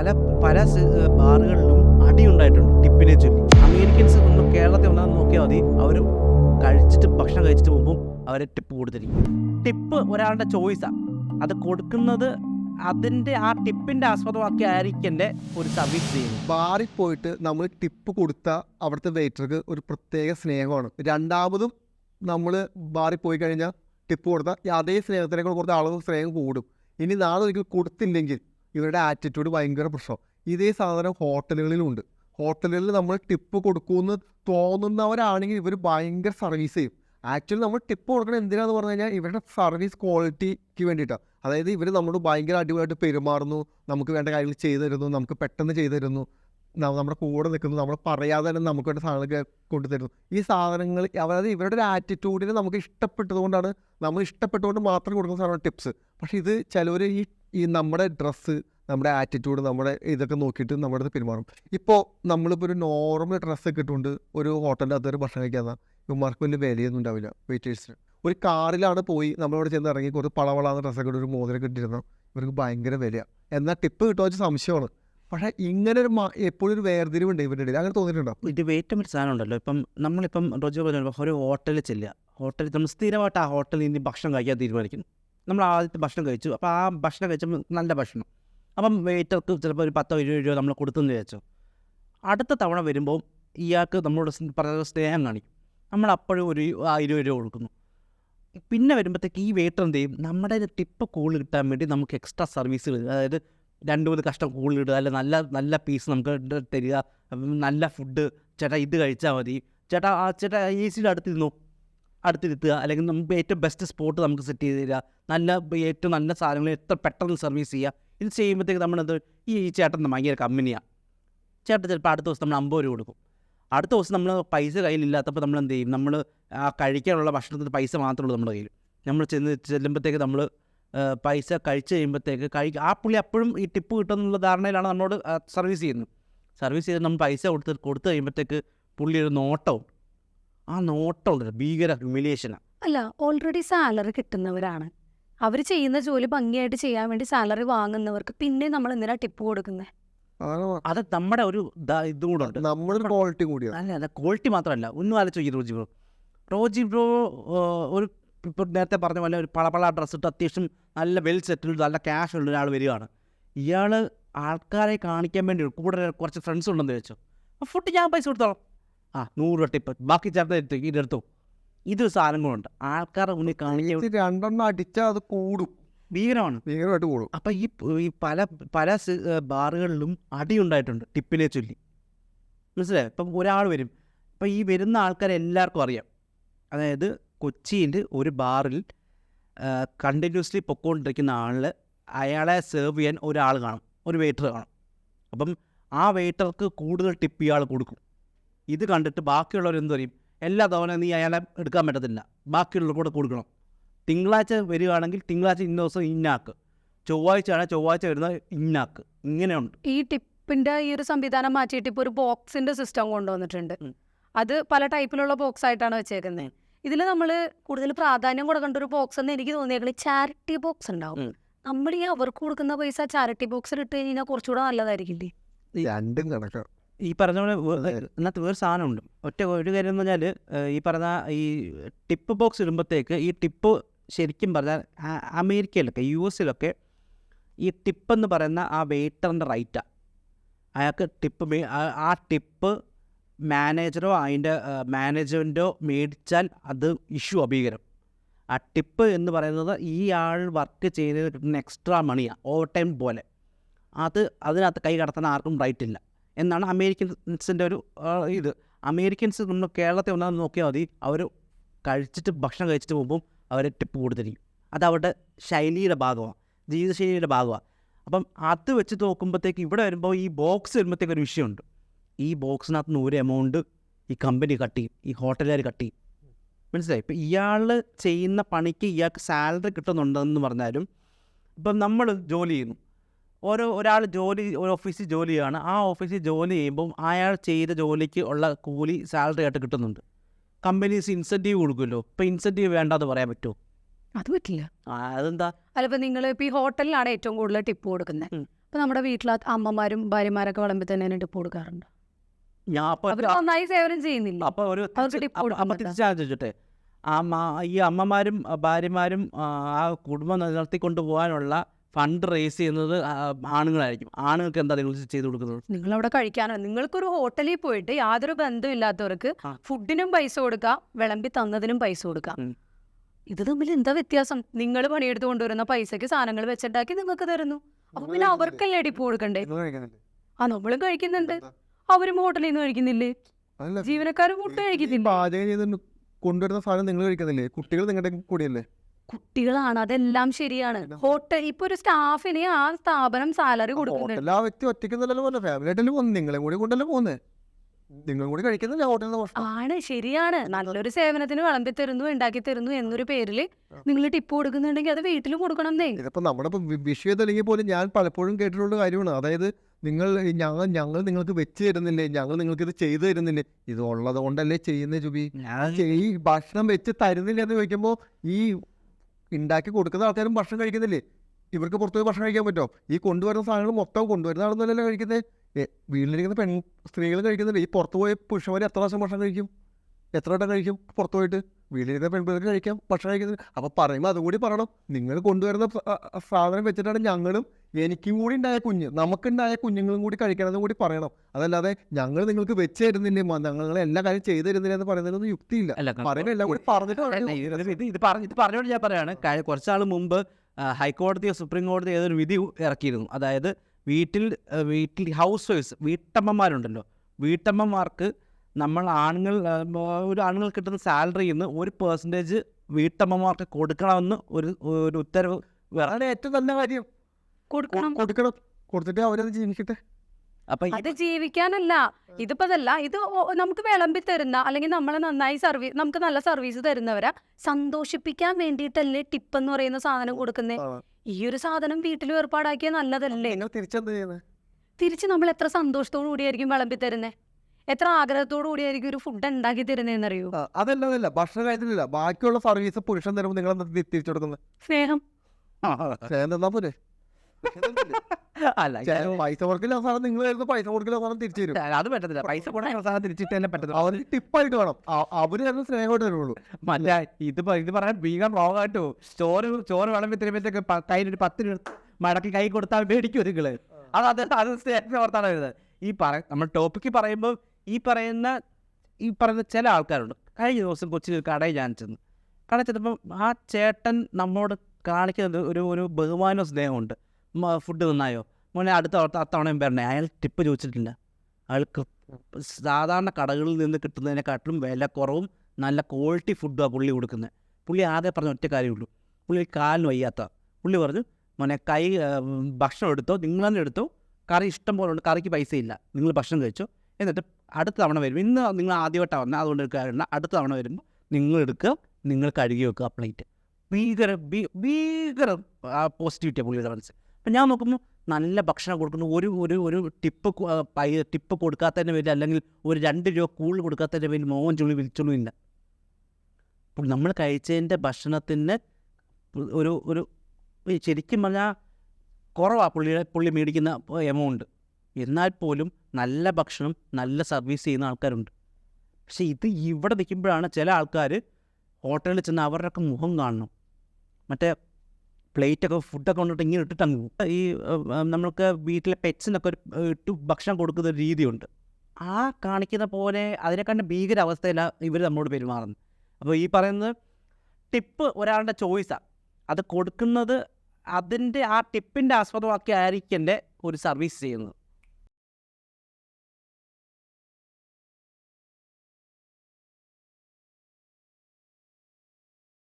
പല പല ബാറുകളിലും അടി ബാറുകളിലും അടിയുണ്ടായിട്ടുണ്ട് ടിപ്പിനെ ചൊല്ലി. അമേരിക്കൻസ് നമ്മൾ കേരളത്തിൽ വന്നാൽ നോക്കിയാൽ മതി. അവർ കഴിച്ചിട്ട് ഭക്ഷണം കഴിച്ചിട്ട് പോകുമ്പോൾ അവരെ ടിപ്പ് കൊടുത്തിരിക്കും. ടിപ്പ് ഒരാളുടെ ചോയ്സാണ് അത് കൊടുക്കുന്നത് അതിന്റെ ആ ടിപ്പിന്റെ ആസ്പദമാക്കി ആയിരിക്കന്റെ ഒരു സർവീസ് ചെയ്യുന്നത്. ബാറിൽ പോയിട്ട് നമ്മൾ ടിപ്പ് കൊടുത്ത അവിടുത്തെ വെയിറ്റർക്ക് ഒരു പ്രത്യേക സ്നേഹമാണ്. രണ്ടാമതും നമ്മൾ ബാറിൽ പോയി കഴിഞ്ഞാൽ ടിപ്പ് കൊടുത്താൽ അതേ സ്നേഹത്തിനേക്കാൾ കുറച്ച് അളവ് സ്നേഹം കൂടും. ഇനി നാളെ ഒരിക്കൽ കൊടുത്തില്ലെങ്കിൽ ഇവരുടെ ആറ്റിറ്റ്യൂഡ് ഭയങ്കര പ്രശ്നം. ഇതേ സാധനം ഹോട്ടലുകളിലുണ്ട്. ഹോട്ടലുകളിൽ നമ്മൾ ടിപ്പ് കൊടുക്കുമെന്ന് തോന്നുന്നവരാണെങ്കിൽ ഇവർ ഭയങ്കര സർവീസ് ചെയ്യും. ആക്ച്വലി നമ്മൾ ടിപ്പ് കൊടുക്കണം എന്തിനാന്ന് പറഞ്ഞു കഴിഞ്ഞാൽ ഇവരുടെ സർവീസ് ക്വാളിറ്റിക്ക് വേണ്ടിയിട്ടാണ് അതായത് ഇവർ നമ്മളോട് ഭയങ്കര അടിപൊളിയായിട്ട് പെരുമാറുന്നു നമുക്ക് വേണ്ട കാര്യങ്ങൾ ചെയ്തു തരുന്നു നമുക്ക് പെട്ടെന്ന് ചെയ്തു തരുന്നു നമ്മുടെ കൂടെ നിൽക്കുന്നു നമ്മൾ പറയാതെ തന്നെ നമുക്ക് വേണ്ട സാധനങ്ങൾ കൊണ്ടുതരുന്നു ഈ സാധനങ്ങൾ അതായത് ഇവരുടെ ഒരു ആറ്റിറ്റ്യൂഡിനെ നമുക്ക് ഇഷ്ടപ്പെട്ടതുകൊണ്ടാണ് നമ്മൾ ഇഷ്ടപ്പെട്ടുകൊണ്ട് മാത്രം കൊടുക്കുന്ന സാധനമാണ് ടിപ്സ് പക്ഷേ ഇത് ചിലവർ ഈ ഈ നമ്മുടെ ഡ്രസ്സ് നമ്മുടെ ആറ്റിറ്റ്യൂഡ് നമ്മുടെ ഇതൊക്കെ നോക്കിയിട്ട് നമ്മുടെ അടുത്ത് പെരുമാറും. ഇപ്പോൾ നമ്മളിപ്പോൾ ഒരു നോർമൽ ഡ്രസ്സൊക്കെ ഇട്ടുകൊണ്ട് ഒരു ഹോട്ടലിന്റെ അകത്ത് ഒരു ഭക്ഷണം കഴിക്കാൻ ഇവന്മാർക്ക് വലിയ വിലയൊന്നും ഉണ്ടാവില്ല വെയിറ്റേഴ്സിന് ഒരു കാറിലാണ് പോയി നമ്മളവിടെ ചെന്ന് ഇറങ്ങി കുറച്ച് പളവളാന്ന് ഡ്രസ്സൊക്കെ ഒരു മോതിരം കിട്ടിയിരുന്ന ഇവർക്ക് ഭയങ്കര വിലയാണ് എന്നാൽ ടിപ്പ് കിട്ടുമോ വെച്ചാൽ സംശയമാണ്. പക്ഷേ ഇങ്ങനെ ഒരു എപ്പോഴും ഒരു വേർതിരിവുണ്ട് ഇവരുടെ ഇടയിൽ. അങ്ങനെ തോന്നിയിട്ടുണ്ടോ? ഇത് ഏറ്റവും ഒരു സാധനം ഉണ്ടല്ലോ. ഇപ്പം നമ്മളിപ്പം റോജോ പറഞ്ഞു ഒരു ഹോട്ടലിൽ ചെല്ലുക. ഹോട്ടലിൽ നമ്മൾ സ്ഥിരമായിട്ട് ആ ഹോട്ടലിൽ നിന്ന് ഭക്ഷണം കഴിക്കാൻ തീരുമാനിക്കുന്നു നമ്മൾ ആദ്യത്തെ ഭക്ഷണം കഴിച്ചു. അപ്പോൾ ആ ഭക്ഷണം കഴിച്ചപ്പോൾ നല്ല ഭക്ഷണം. അപ്പം വെയിറ്റർക്ക് ചിലപ്പോൾ ഒരു പത്തോ ഇരുപത് രൂപ നമ്മൾ കൊടുത്തെന്ന് വിചാരിച്ചു. അടുത്ത തവണ വരുമ്പോൾ ഇയാൾക്ക് നമ്മളോട് പറഞ്ഞ സ്നേഹം കാണിക്കും. നമ്മൾ അപ്പോഴും ഒരു ആ ഇരുപത് രൂപ കൊടുക്കുന്നു. പിന്നെ വരുമ്പോഴത്തേക്ക് ഈ വെയിറ്റർ എന്ത് ചെയ്യും? നമ്മുടെ ടിപ്പ് കൂടുതൽ കിട്ടാൻ വേണ്ടി നമുക്ക് എക്സ്ട്രാ സർവീസുകൾ അതായത് രണ്ട് മൂന്ന് കഷ്ടം കൂടുതൽ ഇടുക അല്ലെങ്കിൽ നല്ല നല്ല പീസ് നമുക്ക് തരിക നല്ല ഫുഡ് ചേട്ടാ ഇത് കഴിച്ചാൽ മതി. ചേട്ടാ ആ ചേട്ടാ എ സിയുടെ അടുത്തിരുന്നു അടുത്തിരുത്തുക അല്ലെങ്കിൽ നമുക്ക് ഏറ്റവും ബെസ്റ്റ് സ്പോട്ട് നമുക്ക് സെറ്റ് ചെയ്ത് തരിക. നല്ല ഏറ്റവും നല്ല സാധനങ്ങൾ എത്ര പെട്ടെന്ന് സർവീസ് ചെയ്യുക. ഇത് ചെയ്യുമ്പോഴത്തേക്ക് നമ്മളെന്ത് ഈ ചേട്ടൻ ഭയങ്കര കമ്പനിയാണ് ചേട്ടൻ ചിലപ്പോൾ അടുത്ത ദിവസം നമ്മൾ അമ്പത് രൂപ കൊടുക്കും. അടുത്ത ദിവസം നമ്മൾ പൈസ കയ്യിലില്ലാത്തപ്പോൾ നമ്മൾ എന്ത് ചെയ്യും? നമ്മൾ ആ കഴിക്കാനുള്ള ഭക്ഷണത്തിന് പൈസ മാത്രമേ ഉള്ളൂ നമ്മുടെ കയ്യിൽ നമ്മൾ ചെന്ന് ചെല്ലുമ്പോഴത്തേക്ക് നമ്മൾ പൈസ കഴിച്ച് കഴിയുമ്പോഴത്തേക്ക് കഴി ആ പുള്ളി അപ്പോഴും ഈ ടിപ്പ് കിട്ടുമെന്നുള്ള ധാരണയിലാണ് നമ്മളോട് സർവീസ് ചെയ്യുന്നത്. സർവീസ് ചെയ്ത് നമ്മൾ പൈസ കൊടുത്ത് കൊടുത്തു കഴിയുമ്പോഴത്തേക്ക് പുള്ളി ഒരു നോട്ടവും ആ നോട്ടം ഭീകര ഹ്യൂമിലിയേഷനാണ് അല്ല ഓൾറെഡി സാലറി കിട്ടുന്നവരാണ്. അവർ ചെയ്യുന്ന ജോലി ഭംഗിയായിട്ട് ചെയ്യാൻ വേണ്ടി സാലറി വാങ്ങുന്നവർക്ക് പിന്നെ നമ്മൾ എന്തിനാ ടിപ്പ് കൊടുക്കുന്നത് അത് നമ്മുടെ ഒരു ഇത് ഇതും കൂടെ ഉണ്ട്. നമ്മുടെ ക്വാളിറ്റി കൂടിയാണ്. അല്ല അല്ല ക്വാളിറ്റി മാത്രമല്ല. ഒന്നും ആലോചിക്കും റോജി ബ്രോ. റോജി ബ്രോ ഒരു ഇപ്പോൾ നേരത്തെ പറഞ്ഞ പോലെ ഒരു പളപള ഡ്രസ്സ് ഇട്ട് അത്യാവശ്യം നല്ല വെൽ സെറ്റിൽഡ് നല്ല ക്യാഷ് ഉള്ള ഒരാൾ വരികയാണ്. ഇയാൾ ആൾക്കാരെ കാണിക്കാൻ വേണ്ടി കൂടെ കുറച്ച് ഫ്രണ്ട്സ് ഉണ്ടെന്ന് വെച്ചോ ഫുഡ് ഞാൻ പൈസ കൊടുത്തോളാം. ആ നൂറ് രൂപ ടിപ്പ് ബാക്കി ചേർത്ത് എടുത്തു ഇതെടുത്തു ഇതൊരു സാധനം കൂടെ ഉണ്ട്. ആൾക്കാരുടെ മുന്നിൽ കാണില്ല രണ്ടെണ്ണം അടിച്ചാൽ അത് കൂടും. ഭീകരമാണ്. ഭീകരമായിട്ട് കൂടും. അപ്പം ഈ ഈ പല പല ബാറുകളിലും അടി ഉണ്ടായിട്ടുണ്ട് അടിയുണ്ടായിട്ടുണ്ട് ടിപ്പിനെ ചൊല്ലി. മനസ്സിലായോ? ഇപ്പം ഒരാൾ വരും. ഇപ്പം ഈ വരുന്ന ആൾക്കാരെ എല്ലാവർക്കും അറിയാം. അതായത് കൊച്ചിന്റെ ഒരു ബാറിൽ കണ്ടിന്യൂസ്ലി പൊക്കോണ്ടിരിക്കുന്ന ആളിൽ അയാളെ സെർവ് ചെയ്യാൻ ഒരാൾ കാണും. ഒരു വെയിറ്റർ കാണും. അപ്പം ആ വെയിറ്റർക്ക് കൂടുതൽ ടിപ്പ് ഇയാൾ കൊടുക്കും. ഇത് കണ്ടിട്ട് ബാക്കിയുള്ളവർ എന്ത് പറയും? എല്ലാ തവണ നീ അയാളെ എടുക്കാൻ പറ്റത്തില്ല. ബാക്കിയുള്ള കൂടെ കൊടുക്കണം. തിങ്കളാഴ്ച വരികയാണെങ്കിൽ തിങ്കളാഴ്ച ഇന്ന ദിവസം ഇന്നാക്ക്. ചൊവ്വാഴ്ചയാണ് ചൊവ്വാഴ്ച വരുന്ന ഇന്നാക്ക്. ഇങ്ങനെയുണ്ട്. ഈ ടിപ്പിന്റെ ഈ ഒരു സംവിധാനം മാറ്റിയിട്ട് ഇപ്പോൾ ഒരു ബോക്സിന്റെ സിസ്റ്റം കൊണ്ടുവന്നിട്ടുണ്ട്. അത് പല ടൈപ്പിലുള്ള ബോക്സ് ആയിട്ടാണ് വെച്ചേക്കുന്നത് ഇതിൽ നമ്മൾ കൂടുതൽ പ്രാധാന്യം കൊടുക്കേണ്ട ഒരു ബോക്സ് എന്ന് എനിക്ക് തോന്നിയേക്കുന്നത് ചാരിറ്റി ബോക്സ് ഉണ്ടാവും. നമ്മൾ ഈ അവർക്ക് കൊടുക്കുന്ന പൈസ ചാരിറ്റി ബോക്സിൽ ഇട്ട് കഴിഞ്ഞാൽ കുറച്ചുകൂടെ നല്ലതായിരിക്കില്ലേ? രണ്ടും കണക്കാണ് ഈ പറഞ്ഞ പോലെ ഇതിനകത്ത് വേറെ സാധനമുണ്ട്. ഒറ്റ ഒരു കാര്യം എന്ന് പറഞ്ഞാൽ ഈ പറഞ്ഞ ഈ ടിപ്പ് ബോക്സ് ഇടുമ്പോഴത്തേക്ക് ഈ ടിപ്പ് ശരിക്കും പറഞ്ഞാൽ അമേരിക്കയിലൊക്കെ യു എസിലൊക്കെ ഈ ടിപ്പ് എന്ന് പറയുന്ന ആ വെയിറ്ററിന്റെ റൈറ്റാണ് അയാൾക്ക് ടിപ്പ് ആ ടിപ്പ് മാനേജറോ അതിന്റെ മാനേജ്മെന്റോ മേടിച്ചാൽ അത് ഇഷ്യൂ അഭീകരം ആ ടിപ്പ് എന്ന് പറയുന്നത് ഈ ആൾ വർക്ക് ചെയ്ത് കിട്ടുന്ന എക്സ്ട്രാ മണിയാണ് ഓവർ ടൈം പോലെ. അത് അതിനകത്ത് കൈ കടത്താൻ ആർക്കും റൈറ്റ് ഇല്ല എന്നാണ് അമേരിക്കൻസിന്റെ ഒരു ഇത്. അമേരിക്കൻസ് നമ്മൾ കേരളത്തെ ഒന്നാമത് നോക്കിയാൽ മതി. അവർ കഴിച്ചിട്ട് ഭക്ഷണം കഴിച്ചിട്ട് പോകുമ്പോൾ അവർ ടിപ്പ് കൊടുത്തിരിക്കും. അത് അവരുടെ ശൈലിയുടെ ഭാഗമാണ് ജീവിതശൈലിയുടെ ഭാഗമാണ് അപ്പം അത് വെച്ച് നോക്കുമ്പോഴത്തേക്ക് ഇവിടെ വരുമ്പോൾ ഈ ബോക്സ് വരുമ്പോഴത്തേക്ക് ഒരു വിഷയമുണ്ട്. ഈ ബോക്സിനകത്ത് നിന്ന് ഒരു എമൗണ്ട് ഈ കമ്പനി കട്ട് ചെയ്യും ഈ ഹോട്ടലുകാർ കട്ട് ചെയ്യും. മനസ്സിലായി? ഇപ്പം ഇയാൾ ചെയ്യുന്ന പണിക്ക് ഇയാൾക്ക് സാലറി കിട്ടുന്നുണ്ടെന്ന് പറഞ്ഞാലും ഇപ്പം നമ്മൾ ജോലി ചെയ്യുന്നു. ഓരോ ഒരാൾ ജോലി ഒരു ഓഫീസിൽ ജോലി ചെയ്യുകയാണ് ആ ഓഫീസിൽ ജോലി ചെയ്യുമ്പം അയാൾ ചെയ്ത ജോലിക്ക് ഉള്ള കൂലി സാലറി ആയിട്ട് കിട്ടുന്നുണ്ട്. കമ്പനീസ് ഇൻസെന്റീവ് കൊടുക്കുമല്ലോ. ഇപ്പം ഇൻസെന്റീവ് വേണ്ടാന്ന് പറയാൻ പറ്റുമോ? അത് പറ്റില്ല. അതെന്താ? അല്ല ഇപ്പൊ നിങ്ങൾ ഇപ്പൊ ഈ ഹോട്ടലിലാണ് ഏറ്റവും കൂടുതൽ ടിപ്പ് കൊടുക്കുന്നത്. അപ്പോൾ നമ്മുടെ വീട്ടിലെ അമ്മമാരും ഭാര്യമാരൊക്കെ വിളമ്പി തന്നെ ടിപ്പ് കൊടുക്കാറുണ്ട്. ഞാൻ അപ്പോൾ നന്നായി സേവനം ചെയ്യുന്നില്ല. അപ്പോൾ ഒരു ചോദിച്ചോട്ടെ. ആ ഈ അമ്മമാരും ഭാര്യമാരും ആ, ആ കുടുംബം നിലനിർത്തിക്കൊണ്ട് പോകാനുള്ള ഫണ്ട് റേസ് ചെയ്യുന്നത് ആണുങ്ങളായിരിക്കും. ആണുങ്ങൾക്ക് എന്താ നിങ്ങൾ ചെയ്തു കൊടുക്കുന്നത്? നിങ്ങൾ അവിടെ കഴിക്കാനോ? നിങ്ങൾക്കൊരു ഹോട്ടലിൽ പോയിട്ട് യാതൊരു ബന്ധമില്ലാത്തവർക്ക്. ഫുഡിനും പൈസ കൊടുക്കാം വിളമ്പി തന്നതിനും പൈസ കൊടുക്കാം. ഇത് തമ്മിൽ എന്താ വ്യത്യാസം? നിങ്ങൾ പണിയെടുത്ത് കൊണ്ടുവരുന്ന പൈസക്ക് സാധനങ്ങൾ വെച്ചിട്ടാക്കി നിങ്ങൾക്ക് തരുന്നു. അപ്പൊ പിന്നെ അവർക്കല്ലേ ടിപ്പ് കൊടുക്കണ്ടേ ആ നമ്മളും കഴിക്കുന്നുണ്ട്? അവരും ഹോട്ടലിൽ നിന്ന് കഴിക്കുന്നില്ലേ ജീവനക്കാരും ഫുഡ് കഴിക്കുന്നില്ല? കൊണ്ടുവരുന്ന സാധനം നിങ്ങൾ കഴിക്കുന്നില്ലേ? കുട്ടികൾ നിങ്ങളുടെ കൂടിയല്ലേ? കുട്ടികളാണ്. അതെല്ലാം ശരിയാണ്. ഹോട്ടൽ ഇപ്പൊ ഒരു സ്റ്റാഫിന് ആ സ്ഥാപനം സാലറി കൊടുക്കുന്നുണ്ട്. ഹോട്ടലിൽ ആ വ്യക്തി ഒറ്റയ്ക്കൊന്നല്ലോ പോലെ ഫാമിലി ആയിട്ടല്ലേ പോകുന്നത് നിങ്ങളെ കൂടി കൊണ്ടല്ലേ പോകുന്നത് നിങ്ങൾ കൂടി കഴിക്കുന്നില്ല ഹോട്ടലിൽ നിന്ന് ആണ് ശരിയാണ്. നല്ലൊരു സേവനത്തിന് വിളമ്പി തരുന്നു ഉണ്ടാക്കി തരുന്നു എന്നൊരു പേരിൽ നിങ്ങൾ ടിപ്പ് കൊടുക്കുന്നുണ്ടെങ്കിൽ അത് വീട്ടിൽ കൊടുക്കണം എന്നേ ഇതിപ്പോ നമ്മുടെ വിഷയം വി- പോലും ഞാൻ പലപ്പോഴും കേട്ടിട്ടുള്ള കാര്യമാണ്. അതായത് നിങ്ങൾ ഞങ്ങൾ ഞങ്ങൾ നിങ്ങൾക്ക് വെച്ച് തരുന്നില്ലേ? ഞങ്ങൾ നിങ്ങൾക്ക് ഇത് ചെയ്തു തരുന്നില്ലേ? ഇത് ഉള്ളത് കൊണ്ടല്ലേ ചെയ്യുന്നത് ജുബി ഈ ഭക്ഷണം വെച്ച് തരുന്നില്ല എന്ന് ചോദിക്കുമ്പോൾ ഈ ഉണ്ടാക്കി കൊടുക്കുന്ന ആൾക്കാരും ഭക്ഷണം കഴിക്കുന്നില്ലേ? ഇവർക്ക് പുറത്തു പോയി ഭക്ഷണം കഴിക്കാൻ പറ്റുമോ ഈ കൊണ്ടുവരുന്ന സാധനങ്ങൾ മൊത്തം കൊണ്ടുവരുന്ന ആളൊന്നുമല്ലല്ലോ കഴിക്കുന്നത് വീട്ടിലിരിക്കുന്ന പെൺ സ്ത്രീകൾ കഴിക്കുന്നില്ല? ഈ പുറത്ത് പോയ പുരുഷന്മാർ എത്ര പ്രാവശ്യം ഭക്ഷണം കഴിക്കും? എത്ര വട്ടം കഴിക്കും പുറത്തു പോയിട്ട്? വീട്ടിലിരുന്ന പെൺപിള്ളേർക്ക് കഴിക്കാം ഭക്ഷണം കഴിക്കുന്നത് അപ്പോൾ പറയുമ്പോൾ അതുകൂടി പറയണം. നിങ്ങൾ കൊണ്ടുവരുന്ന സാധനം വെച്ചിട്ടാണ് ഞങ്ങളും എനിക്കും കൂടി ഉണ്ടായ കുഞ്ഞ് നമുക്കുണ്ടായ കുഞ്ഞുങ്ങളും കൂടി കഴിക്കണമെന്ന് കൂടി പറയണം. അതല്ലാതെ ഞങ്ങൾ നിങ്ങൾക്ക് വെച്ച് തരുന്നില്ലേ? ഞങ്ങൾ എല്ലാ കാര്യം ചെയ്തു തരുന്നില്ല എന്ന് പറയുന്നതിനൊന്നും യുക്തിയില്ല. എല്ലാം കൂടി പറഞ്ഞിട്ട്. ഇത് പറഞ്ഞ് ഇത് പറഞ്ഞുകൊണ്ട് ഞാൻ പറയാണ് കുറച്ചാൾ മുമ്പ് ഹൈക്കോടതിയോ സുപ്രീം കോടതിയോ ഏതൊരു വിധി ഇറക്കിയിരുന്നു. അതായത് വീട്ടിൽ വീട്ടിൽ ഹൗസ് വൈഫ്സ് വീട്ടമ്മമാരുണ്ടല്ലോ. വീട്ടമ്മമാർക്ക് നമ്മൾ ആണുങ്ങൾ ഒരു ആണുങ്ങൾ കിട്ടുന്ന സാലറിയിൽ നിന്ന് ഒരു പെർസെന്റേജ് വീട്ടമ്മമാർക്ക് കൊടുക്കണമെന്ന് ഒരു ഒരു ഉത്തരവ് വേറെ ഏറ്റവും നല്ല കാര്യം. കൊടുക്കണം. കൊടുക്കണം. കൊടുത്തിട്ട് അവരത് ജീവിക്കട്ടെ. അപ്പം അത് ജീവിക്കാനല്ല. ഇതിപ്പോ അതല്ല. ഇത് നമുക്ക് വിളമ്പി തരുന്ന അല്ലെങ്കിൽ നമ്മളെ നന്നായി സർവീസ് നമുക്ക് നല്ല സർവീസ് തരുന്നവരെ സന്തോഷിപ്പിക്കാൻ വേണ്ടിയിട്ടല്ലേ ടിപ്പ് എന്ന് പറയുന്ന സാധനം കൊടുക്കുന്നത് ഈ ഒരു സാധനം വീട്ടിൽ ഏർപ്പാടാക്കിയ നല്ലതല്ലേ? തിരിച്ച് നമ്മൾ എത്ര സന്തോഷത്തോടു കൂടിയായിരിക്കും വിളമ്പി തരുന്നേ? എത്ര ആഗ്രഹത്തോടു കൂടിയായിരിക്കും ഒരു ഫുഡ് ഉണ്ടാക്കി തരുന്നതെന്നറിയോ അതല്ല അതല്ല. ഭക്ഷണ കാര്യത്തിലല്ല ബാക്കിയുള്ള സർവീസ് പുരുഷൻ തരുമ്പോൾ നിങ്ങൾ തിരിച്ചു കൊടുക്കുന്നത് സ്നേഹം. സ്നേഹം തന്നാ പോരെ. അല്ല പൈസ കൊടുക്കില്ല അവസാനം നിങ്ങൾ വരുന്ന പൈസ കൊടുക്കില്ല അവസാനം തിരിച്ചു തരും അത് പറ്റത്തില്ല. പൈസ കൊടുക്കാൻ അവസാനം തിരിച്ചിട്ട് തന്നെ പറ്റത്തില്ല അവർ ടിപ്പായിട്ട് വേണം. അവർ തന്നെ സ്നേഹമായിട്ട് തരുള്ളൂ. മല്ല ഇത് ഇത് പറയാൻ ഭീകര റോങ്ങാട്ടോ ചോറ് ചോറ് വിളമ്പി തരുമ്പോഴത്തേക്ക് കയ്യിലൊരു പത്ത് രൂപ മടക്കി കൈ കൊടുത്താൽ മേടിക്കും നിങ്ങൾ? അത് അത് അത് സ്നേഹത്തിന് ഓർത്താണ് വരുന്നത്. ഈ പറ നമ്മൾ ടോപ്പിക്ക് പറയുമ്പോൾ ഈ പറയുന്ന ഈ പറയുന്ന ചില ആൾക്കാരുണ്ട്. കഴിഞ്ഞ ദിവസം കൊച്ചി കടയിൽ ഞാൻ ചെന്നു. കടയിൽ ചെന്നപ്പം ആ ചേട്ടൻ നമ്മോട് കാണിക്കുന്നത് ഒരു ഒരു ബഹുമാനവും സ്നേഹമുണ്ട് ഫുഡ് നന്നായോ മോനെ അടുത്ത തവണ- അത്തവണയും വരണേ അയാൾ ടിപ്പ് ചോദിച്ചിട്ടില്ല അയാൾ സാധാരണ കടകളിൽ നിന്ന് കിട്ടുന്നതിനെക്കാട്ടിലും വില കുറവും നല്ല ക്വാളിറ്റി ഫുഡാണ് പുള്ളി കൊടുക്കുന്നത്. പുള്ളി ആദ്യം പറഞ്ഞ ഒറ്റ കാര്യമുള്ളൂ. പുള്ളി കാലിന് വയ്യാത്ത. പുള്ളി പറഞ്ഞു മോനെ കൈ ഭക്ഷണം എടുത്തോ? നിങ്ങൾ തന്നെ എടുത്തോ? കറി ഇഷ്ടം പോലെ ഉണ്ട് കറിക്ക് പൈസ ഇല്ല. നിങ്ങൾ ഭക്ഷണം കഴിച്ചോ? എന്നിട്ട് അടുത്ത തവണ വരും. ഇന്ന് നിങ്ങൾ ആദ്യമായിട്ടാണ് വന്നത് അതുകൊണ്ട് എടുക്കാറില്ല അടുത്ത തവണ വരുമ്പോൾ നിങ്ങൾ എടുക്കുക നിങ്ങൾ കഴുകി വെക്കുക പ്ലേറ്റ് ഭീകര ഭീകര പോസിറ്റിവിറ്റിയാണ് പുള്ളിയുടെ മനസ്സ് അപ്പം ഞാൻ നോക്കുമ്പോൾ നല്ല ഭക്ഷണം കൊടുക്കുന്നു. ഒരു ഒരു ഒരു ടിപ്പ് പൈ ടിപ്പ് കൊടുക്കാത്തതിന്റെ പേരിൽ അല്ലെങ്കിൽ ഒരു രണ്ട് രൂപ കൂടുതൽ കൊടുക്കാത്തതിന്റെ പേരിൽ മോഹൻ ചുള്ളി വിളിച്ചൊന്നും ഇല്ല. അപ്പോൾ നമ്മൾ കഴിച്ചതിന്റെ ഭക്ഷണത്തിന് ഒരു ഒരു ശരിക്കും പറഞ്ഞാൽ കുറവാണ് പുള്ളിയുടെ പുള്ളി മേടിക്കുന്ന എമൗണ്ട്. എന്നാൽ പോലും നല്ല ഭക്ഷണം നല്ല സർവീസ് ചെയ്യുന്ന ആൾക്കാരുണ്ട്. പക്ഷേ ഇത് ഇവിടെ നിൽക്കുമ്പോഴാണ് ചില ആൾക്കാർ ഹോട്ടലിൽ ചെന്ന് അവരുടെയൊക്കെ മുഖം കാണണം. മറ്റേ പ്ലേറ്റൊക്കെ ഫുഡൊക്കെ കൊണ്ടിട്ട് ഇങ്ങനെ ഇട്ടിട്ട് അങ്ങ് ഈ നമ്മൾക്ക് വീട്ടിലെ പെറ്റ്സിനൊക്കെ ഒരു ഇട്ട് ഭക്ഷണം കൊടുക്കുന്ന ഒരു രീതിയുണ്ട്. ആ കാണിക്കുന്ന പോലെ അതിനെക്കാണ്ട് ഭീകര അവസ്ഥയിലാണ് ഇവർ നമ്മളോട് പെരുമാറുന്നത്. അപ്പോൾ ഈ പറയുന്നത് ടിപ്പ് ഒരാളുടെ ചോയ്സാണ് അത് കൊടുക്കുന്നത് അതിന്റെ ആ ടിപ്പിന്റെ ആസ്പദമാക്കി ആയിരിക്കും എന്റെ ഒരു സർവീസ് ചെയ്യുന്നത്.